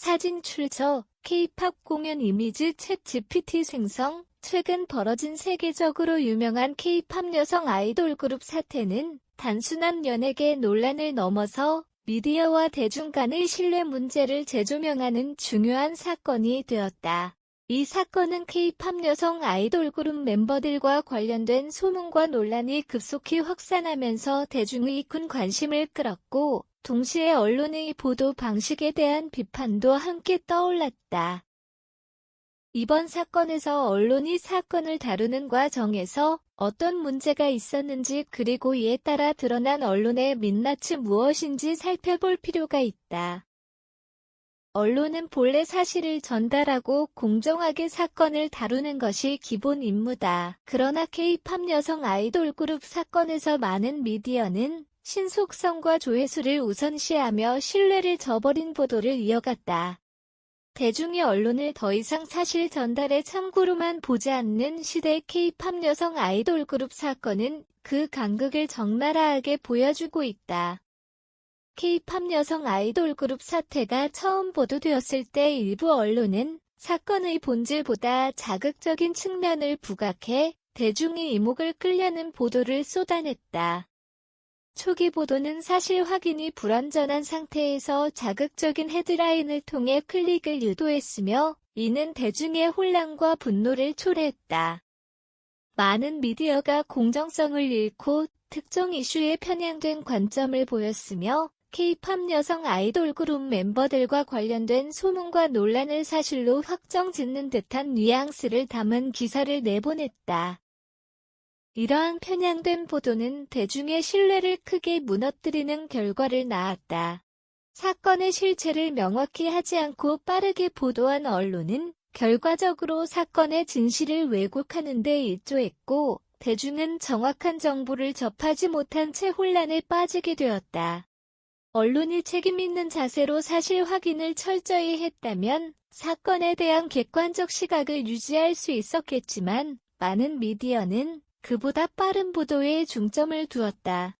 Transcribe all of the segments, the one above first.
사진 출처, K-팝 공연 이미지 챗 GPT 생성, 최근 벌어진 세계적으로 유명한 K-팝 여성 아이돌 그룹 사태는 단순한 연예계 논란을 넘어서 미디어와 대중 간의 신뢰 문제를 재조명하는 중요한 사건이 되었다. 이 사건은 K-팝 여성 아이돌 그룹 멤버들과 관련된 소문과 논란이 급속히 확산하면서 대중의 큰 관심을 끌었고, 동시에 언론의 보도 방식에 대한 비판도 함께 떠올랐다. 이번 사건에서 언론이 사건을 다루는 과정에서 어떤 문제가 있었는지 그리고 이에 따라 드러난 언론의 민낯이 무엇인지 살펴볼 필요가 있다. 언론은 본래 사실을 전달하고 공정하게 사건을 다루는 것이 기본 임무다. 그러나 K-팝 여성 아이돌 그룹 사건에서 많은 미디어는 신속성과 조회수를 우선시하며 신뢰를 저버린 보도를 이어갔다. 대중의 언론을 더 이상 사실 전달에 참고로만 보지 않는 시대 K-팝 여성 아이돌 그룹 사건은 그 간극을 적나라하게 보여주고 있다. K-팝 여성 아이돌 그룹 사태가 처음 보도되었을 때 일부 언론은 사건의 본질보다 자극적인 측면을 부각해 대중의 이목을 끌려는 보도를 쏟아냈다. 초기 보도는 사실 확인이 불완전한 상태에서 자극적인 헤드라인을 통해 클릭을 유도했으며 이는 대중의 혼란과 분노를 초래했다. 많은 미디어가 공정성을 잃고 특정 이슈에 편향된 관점을 보였으며 K-팝 여성 아이돌 그룹 멤버들과 관련된 소문과 논란을 사실로 확정 짓는 듯한 뉘앙스를 담은 기사를 내보냈다. 이러한 편향된 보도는 대중의 신뢰를 크게 무너뜨리는 결과를 낳았다. 사건의 실체를 명확히 하지 않고 빠르게 보도한 언론은 결과적으로 사건의 진실을 왜곡하는 데 일조했고 대중은 정확한 정보를 접하지 못한 채 혼란에 빠지게 되었다. 언론이 책임있는 자세로 사실 확인을 철저히 했다면 사건에 대한 객관적 시각을 유지할 수 있었겠지만 많은 미디어는 그보다 빠른 보도에 중점을 두었다.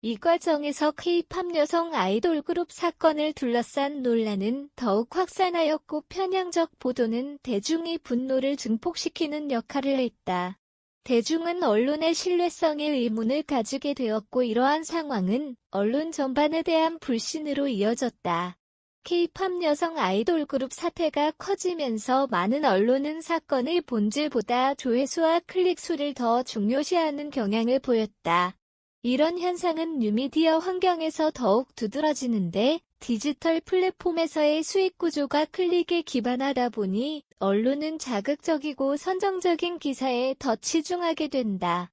이 과정에서 K-팝 여성 아이돌 그룹 사건을 둘러싼 논란은 더욱 확산하였고 편향적 보도는 대중의 분노를 증폭시키는 역할을 했다. 대중은 언론의 신뢰성에 의문을 가지게 되었고 이러한 상황은 언론 전반에 대한 불신으로 이어졌다. K-팝 여성 아이돌 그룹 사태가 커지면서 많은 언론은 사건의 본질보다 조회수와 클릭수를 더 중요시하는 경향을 보였다. 이런 현상은 뉴미디어 환경에서 더욱 두드러지는데 디지털 플랫폼에서의 수익 구조가 클릭에 기반하다 보니 언론은 자극적이고 선정적인 기사에 더 치중하게 된다.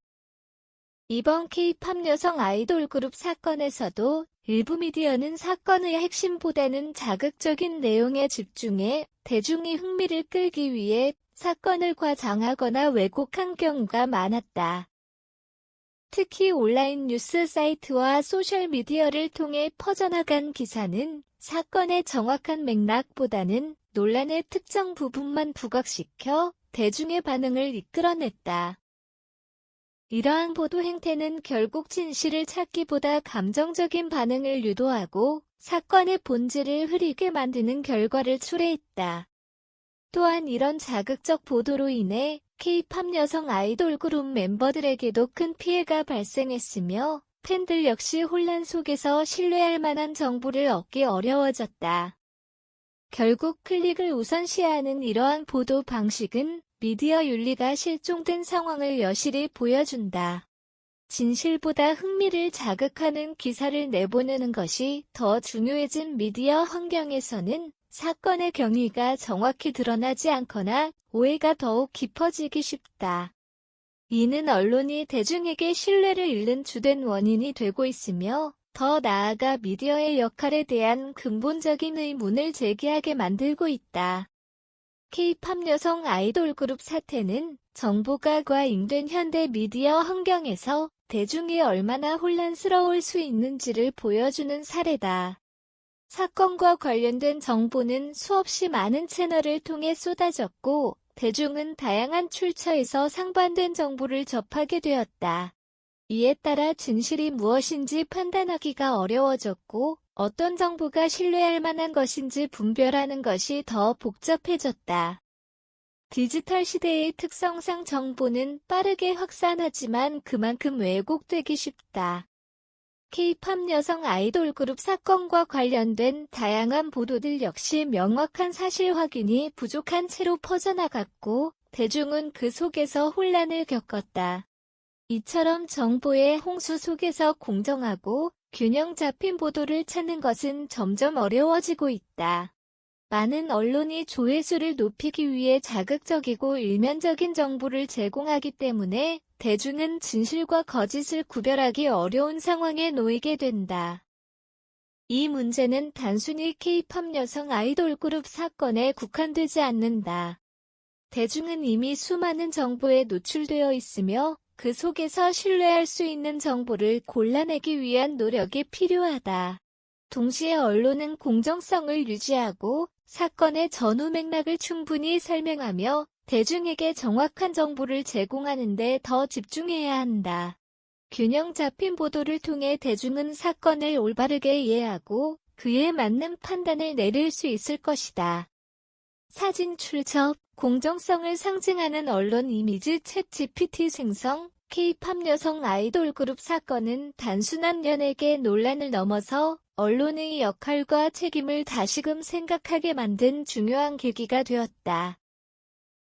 이번 K-팝 여성 아이돌 그룹 사건에서도 일부 미디어는 사건의 핵심보다는 자극적인 내용에 집중해 대중의 흥미를 끌기 위해 사건을 과장하거나 왜곡한 경우가 많았다. 특히 온라인 뉴스 사이트와 소셜미디어를 통해 퍼져나간 기사는 사건의 정확한 맥락보다는 논란의 특정 부분만 부각시켜 대중의 반응을 이끌어냈다. 이러한 보도 행태는 결국 진실을 찾기보다 감정적인 반응을 유도하고 사건의 본질을 흐리게 만드는 결과를 초래했다. 또한 이런 자극적 보도로 인해 K-팝 여성 아이돌 그룹 멤버들에게도 큰 피해가 발생했으며 팬들 역시 혼란 속에서 신뢰할 만한 정보를 얻기 어려워졌다. 결국 클릭을 우선시하는 이러한 보도 방식은 미디어 윤리가 실종된 상황을 여실히 보여준다. 진실보다 흥미를 자극하는 기사를 내보내는 것이 더 중요해진 미디어 환경에서는 사건의 경위가 정확히 드러나지 않거나 오해가 더욱 깊어지기 쉽다. 이는 언론이 대중에게 신뢰를 잃는 주된 원인이 되고 있으며 더 나아가 미디어의 역할에 대한 근본적인 의문을 제기하게 만들고 있다. K-팝 여성 아이돌 그룹 사태는 정보가 과잉된 현대 미디어 환경에서 대중이 얼마나 혼란스러울 수 있는지를 보여주는 사례다. 사건과 관련된 정보는 수없이 많은 채널을 통해 쏟아졌고 대중은 다양한 출처에서 상반된 정보를 접하게 되었다. 이에 따라 진실이 무엇인지 판단하기가 어려워졌고 어떤 정보가 신뢰할 만한 것인지 분별하는 것이 더 복잡해졌다. 디지털 시대의 특성상 정보는 빠르게 확산하지만 그만큼 왜곡되기 쉽다. K-팝 여성 아이돌 그룹 사건과 관련된 다양한 보도들 역시 명확한 사실 확인이 부족한 채로 퍼져나갔고 대중은 그 속에서 혼란을 겪었다. 이처럼 정보의 홍수 속에서 공정하고 균형 잡힌 보도를 찾는 것은 점점 어려워지고 있다. 많은 언론이 조회수를 높이기 위해 자극적이고 일면적인 정보를 제공하기 때문에 대중은 진실과 거짓을 구별하기 어려운 상황에 놓이게 된다. 이 문제는 단순히 K-팝 여성 아이돌 그룹 사건에 국한되지 않는다. 대중은 이미 수많은 정보에 노출되어 있으며 그 속에서 신뢰할 수 있는 정보를 골라내기 위한 노력이 필요하다. 동시에 언론은 공정성을 유지하고 사건의 전후 맥락을 충분히 설명하며 대중에게 정확한 정보를 제공하는 데 더 집중해야 한다. 균형 잡힌 보도를 통해 대중은 사건을 올바르게 이해하고 그에 맞는 판단을 내릴 수 있을 것이다. 사진 출처, 공정성을 상징하는 언론 이미지 챗 GPT 생성, K-팝 여성 아이돌 그룹 사건은 단순한 연예계 논란을 넘어서 언론의 역할과 책임을 다시금 생각하게 만든 중요한 계기가 되었다.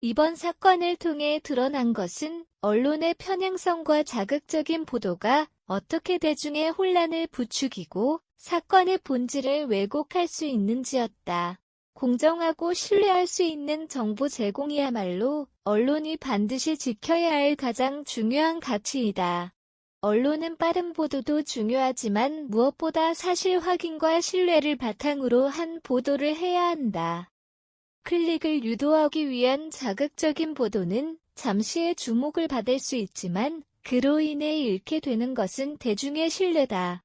이번 사건을 통해 드러난 것은 언론의 편향성과 자극적인 보도가 어떻게 대중의 혼란을 부추기고 사건의 본질을 왜곡할 수 있는지였다. 공정하고 신뢰할 수 있는 정보 제공이야말로 언론이 반드시 지켜야 할 가장 중요한 가치이다. 언론은 빠른 보도도 중요하지만 무엇보다 사실 확인과 신뢰를 바탕으로 한 보도를 해야 한다. 클릭을 유도하기 위한 자극적인 보도는 잠시의 주목을 받을 수 있지만 그로 인해 잃게 되는 것은 대중의 신뢰다.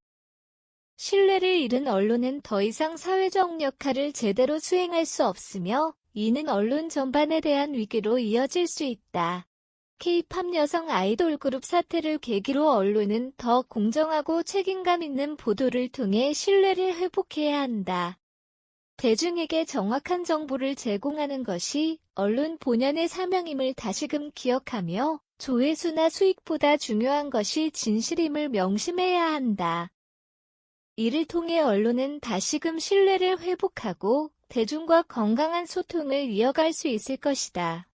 신뢰를 잃은 언론은 더 이상 사회적 역할을 제대로 수행할 수 없으며 이는 언론 전반에 대한 위기로 이어질 수 있다. K-팝 여성 아이돌 그룹 사태를 계기로 언론은 더 공정하고 책임감 있는 보도를 통해 신뢰를 회복해야 한다. 대중에게 정확한 정보를 제공하는 것이 언론 본연의 사명임을 다시금 기억하며 조회수나 수익보다 중요한 것이 진실임을 명심해야 한다. 이를 통해 언론은 다시금 신뢰를 회복하고 대중과 건강한 소통을 이어갈 수 있을 것이다.